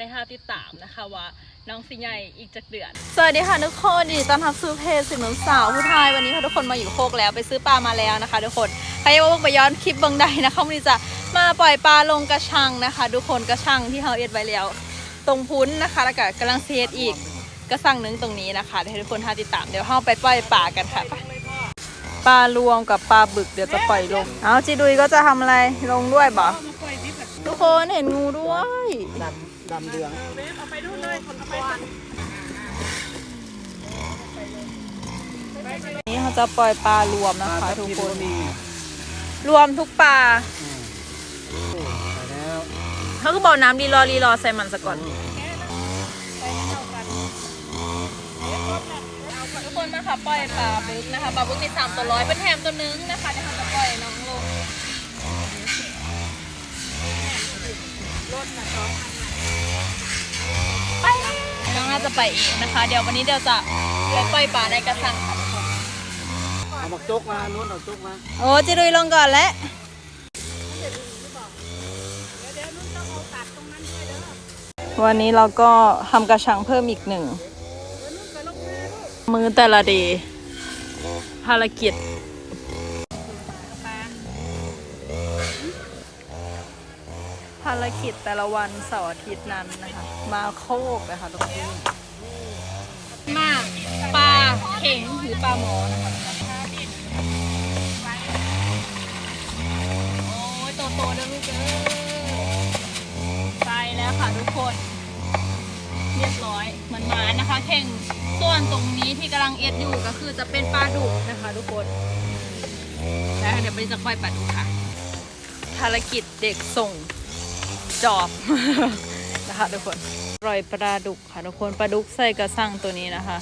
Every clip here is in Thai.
ในห้าติดตามนะคะว่าน้องสิใหญ่อีกจากเดือน สวัสดีค่ะทุกคนดีตอนรับสู่เพจสินนุนสาวผู้ไทยวันนี้พาทุกคนมาอยู่โคกแล้วไปซื้อปลามาแล้วนะคะ ทุกคนใครอกว่าไปย้อนคลิปเบางใดนะคะวันนี้จะมาปล่อยปลาลงกระชังนะคะ ทุกคนกระชังที่เราเอ็ดไว้แล้ว ตรงพุ้นนะคะ แล้วก็กำลังเซตอีกกระสังนึงตรงนี้นะคะเดี๋ยวให้ทุกคนหาติดตามเดี๋ยวเราไปปล่อยปลากันค่ะปลารวมกับปลาบึกเดี๋ยวจะปล่อยลง เอาจีดุยก็จะทำอะไรลงด้วยบ่ทุกคนเห็นงูด้วย ดำดำเรืองนี่เขาจะปล่อยปลารวมนะคะ ทุกคนมีรวมทุกปลาไปแล้วเขาก็บอกน้ำรีรอรีรอใส่มันซะก่อนทุกคนนะคะปล่อยปลาบึกนะคะปลาบึกมีสามตัวร้อยเป็นแถมตัวนึงนะคะเดี๋ยวเราจะปล่อยน้องลงไป น้องน่าจะไปเองนะคะ เดี๋ยววันนี้เดี๋ยวจะไปปล่อยปลาในกระสังค่ะทุกคนเอาบักจกมานู้นเอาจกมาโอ้จิรุยลงก่อนแล้ววันนี้เราก็ทำกระชังเพิ่มอีกหนึ่ง มือแต่ละเดย์ภารกิจ ภารกิจแต่ละวันเสาร์อาทิตย์นั้นนะคะ มาโคกนะคะทุกคนมากปลาเข็งหรือปลาหมอนะคะโอ้ยโตโตๆนะลูกเอ้ยไปแล้วค่ะทุกคน เรียบร้อยเหมือนหมานะคะเข่งส่วนตรงนี้ที่กำลังเอ็ดอยู่ก็คือจะเป็นปลาดุกนะคะทุกคนแล้วเดี๋ยวไปจะปล่อยปลาดุกค่ะ ภารกิจเด็กส่ง จอบ นะคะทุกคนปล่อยปลาดุกค่ะทุกคนปลาดุกใส่กระสังตัวนี้นะคะ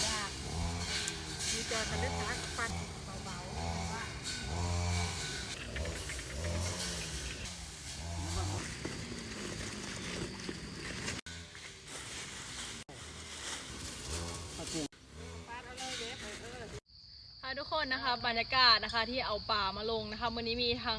ค่ะทุกคนนะคะบรรยากาศนะคะที่เอาปลามาลงนะคะวันนี้มีทั้ง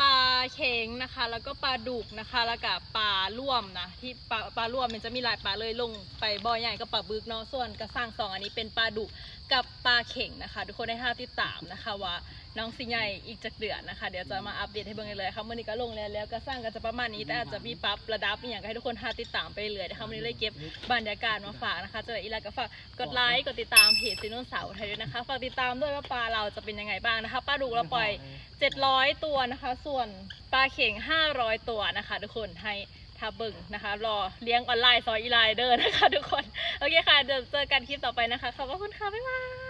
ปลาเข็งนะคะ แล้วก็ปลาดุกนะคะ แล้วก็ปลาร่วมนะที่ปลาปลาร่วมมันจะมีหลายปลาเลยลงไปบ่อใหญ่ก็ปลาบึกเนาะส่วนกระสังสองอันนี้เป็นปลาดุกกับปลาเข็งนะคะ ทุกคนได้ท่าติดตามนะคะว่าน้องสิใหญ่อีกจากเดือนนะคะ เดี๋ยวจะมาอัปเดตให้เบิ่งกันเลยค่ะวันนี้ก็ลงแล้วแล้วกระสังก็จะประมาณนี้แต่อาจจะมีปรับระดับอหย่างก็ให้ทุกคนท่าติดตามไปเรื่อยนะคะวันนี้เลยเก็บบรรยากาศมาฝากนะคะเจออีลาก็ฝากกดไลค์กดติดตามเพจซีโนเสาร์ไทยด้วยนะคะฝากติดตามด้วยว่าปลาเราจะเป็นยังไงบ้างนะคะปลาดุกเราปล่อย 700 ตัวนะคะ ส่วนปลาเข่ง 500 ตัวนะคะ ทุกคนให้ทาเบิ่งนะคะ รอเลี้ยงออนไลน์ซอยอีไลเดอร์นะคะ ทุกคน โอเคค่ะ เดี๋ยวเจอกันคลิปต่อไปนะคะ ขอบคุณค่ะ บ๊ายบาย